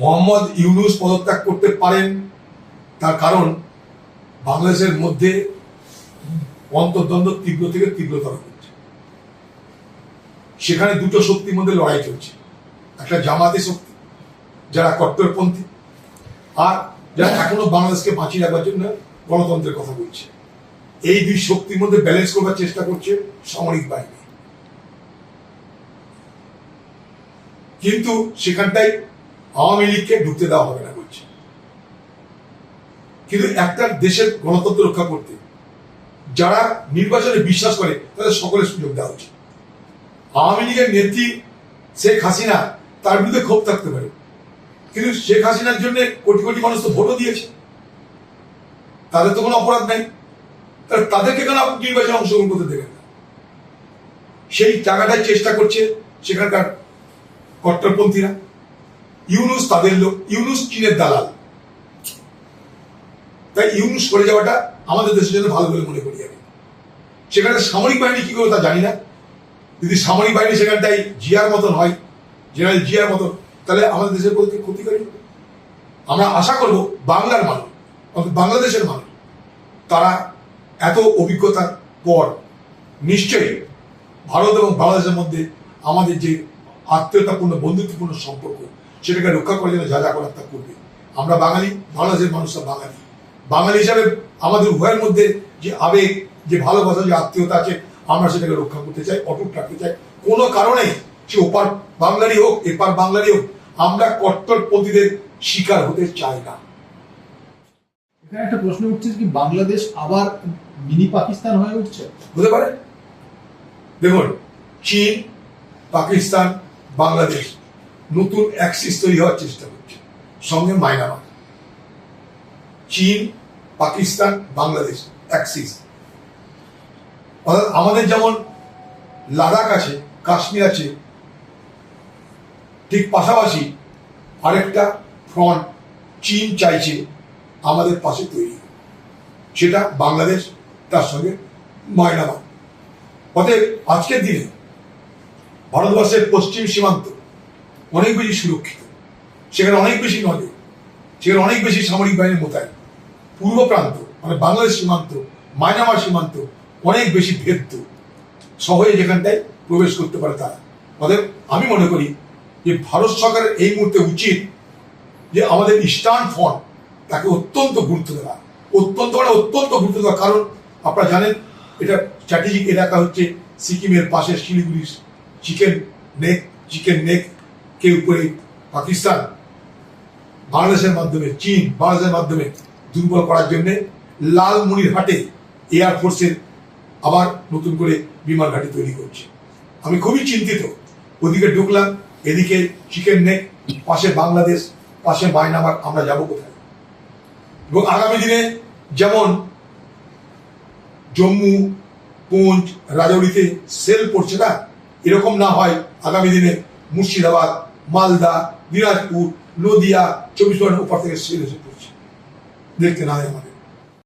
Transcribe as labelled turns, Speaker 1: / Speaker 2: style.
Speaker 1: মোহাম্মদ ইউনুস পদত্যাগ করতে পারেন, তার কারণ বাংলাদেশের মধ্যে অন্তর্দ্বন্দ্ব তীব্র থেকে তীব্রতর হচ্ছে। সেখানে দুটো শক্তির মধ্যে লড়াই চলছে। একটা জামাতি শক্তি, যারা কট্টরপন্থী, আর যারা এখনও বাংলাদেশকে বাঁচিয়ে রাখার জন্য গণতন্ত্রের কথা বলছে। এই দুই শক্তির মধ্যে ব্যালেন্স করবার চেষ্টা করছে সামরিক বাহিনী। কিন্তু সেখানটাই আওয়ামী লীগকে ঢুকতে দেওয়া হবে না বলছে। কিন্তু একটা দেশের গণতন্ত্র রক্ষা করতে যারা নির্বাচনে বিশ্বাস করে, তাদের সকলের সুযোগ দেওয়া উচিত। আওয়ামী লীগের নেত্রী শেখ হাসিনা তার বিরুদ্ধে ক্ষোভ থাকতে পারে। কিন্তু শেখ হাসিনার জন্য কোটি কোটি মানুষ তো ভোটও দিয়েছে। তাদের তো কোনো অপরাধ নাই। তাহলে তাদেরকে কেন আপনি নির্বাচনে অংশগ্রহণ করতে দেবেন সেই টাকাটাই চেষ্টা করছে সেখানকার কট্টরপন্থীরা। ইউনুস তাদের লোক, ইউনুস চীনের দালাল। তাই ইউনুস করে যাওয়াটা আমাদের দেশের জন্য ভালো বলে মনে করি আমি। সেখানে সামরিক বাহিনী কি করে তা জানি না। যদি সামরিক বাহিনী সেখানটাই জিয়ার মতন হয়, জেনারেল জিয়ার মতন, তাহলে আমাদের দেশের পক্ষে ক্ষতিকারী হবে। আমরা আশা করব বাংলার মানুষ বাংলাদেশের মানুষ, তারা এত অভিজ্ঞতার পর নিশ্চয়ই ভারত এবং বাংলাদেশের মধ্যে আমাদের যে আত্মীয়তাপূর্ণ, বন্ধুত্বপূর্ণ সম্পর্ক সেটাকে রক্ষা করার জন্য যা যা করার তা করবে। আমরা বাঙালি বাংলাদেশের মানুষরা বাঙালি। বাঙালি হিসাবে আমাদের উভয়ের মধ্যে যে আবেগ যে ভালোবাসা যে আত্মীয়তা আছে আমরা সেটাকে রক্ষা করতে চাই অটুট রাখতে চাই। কোনো কারণে সে ওপার বাংলারই হোক এপার বাংলারই হোক আমরা কট্টরপন্থীদের শিকার হতে চাই না।
Speaker 2: এখানে একটা প্রশ্ন উঠছে কি বাংলাদেশ আবার মিনি পাকিস্তান হয়ে উঠছে?
Speaker 1: হতে পারে। দেখুন চীন পাকিস্তান বাংলাদেশ। নতুন অ্যাক্সিস তৈরি হওয়ার চেষ্টা করছে। সঙ্গে মায়ানমার চীন, পাকিস্তান, বাংলাদেশ অ্যাক্সিস অর্থাৎ আমাদের যেমন লাদাখ আছে, কাশ্মীর আছে, ঠিক পাশাপাশি আরেকটা ফ্রন্ট চীন চাইছে আমাদের পাশে তৈরি। সেটা বাংলাদেশ, তার সঙ্গে মায়ানমার অতএব আজকের দিনে ভারতবর্ষের পশ্চিম সীমান্ত অনেক বেশি সুরক্ষিত। সেখানে অনেক বেশি নজর সেখানে অনেক বেশি সামরিক বাহিনী মোতায়েন। পূর্ব প্রান্ত মানে বাংলাদেশ সীমান্ত, মায়ানমার সীমান্ত, অনেক বেশি ভেদ্য। সহজে যেখানটায় প্রবেশ করতে পারে তারা। অতএব আমি মনে করি যে ভারত সরকারের এই মুহূর্তে উচিত যে আমাদের ইস্টার্ন ফ্রন্ট তাকে অত্যন্ত গুরুত্ব দেওয়া। অত্যন্ত মানে অত্যন্ত গুরুত্ব দেওয়া। কারণ আপনারা জানেন, এটা স্ট্র্যাটেজিক এলাকা হচ্ছে সিকিমের পাশে Siliguri chicken neck chicken neck কে উপরে পাকিস্তান, বাংলাদেশের মাধ্যমে, চীন, বাংলাদেশের মাধ্যমে দুর্বল করার জন্যে জন্য লালমনিরহাটে এয়ারফোর্সের আবার নতুন করে বিমান ঘাঁটি তৈরি করছে। আমি খুবই চিন্তিত। ওদিকে ঢুকলাম, এদিকে চিকেন নেক পাশে বাংলাদেশ, পাশে মায়ানমার, আমরা যাব কোথায়? এবং আগামী দিনে যেমন জম্মু পুঞ্চ রাজৌরিতে সেল পড়ছে না, এরকম না হয় আগামী দিনে মুর্শিদাবাদ মালদা দিনাজপুর নদিয়া চব্বিশ পরগনার উপর থেকে সেল এসে পড়ছে। দেখতে না আমাদের।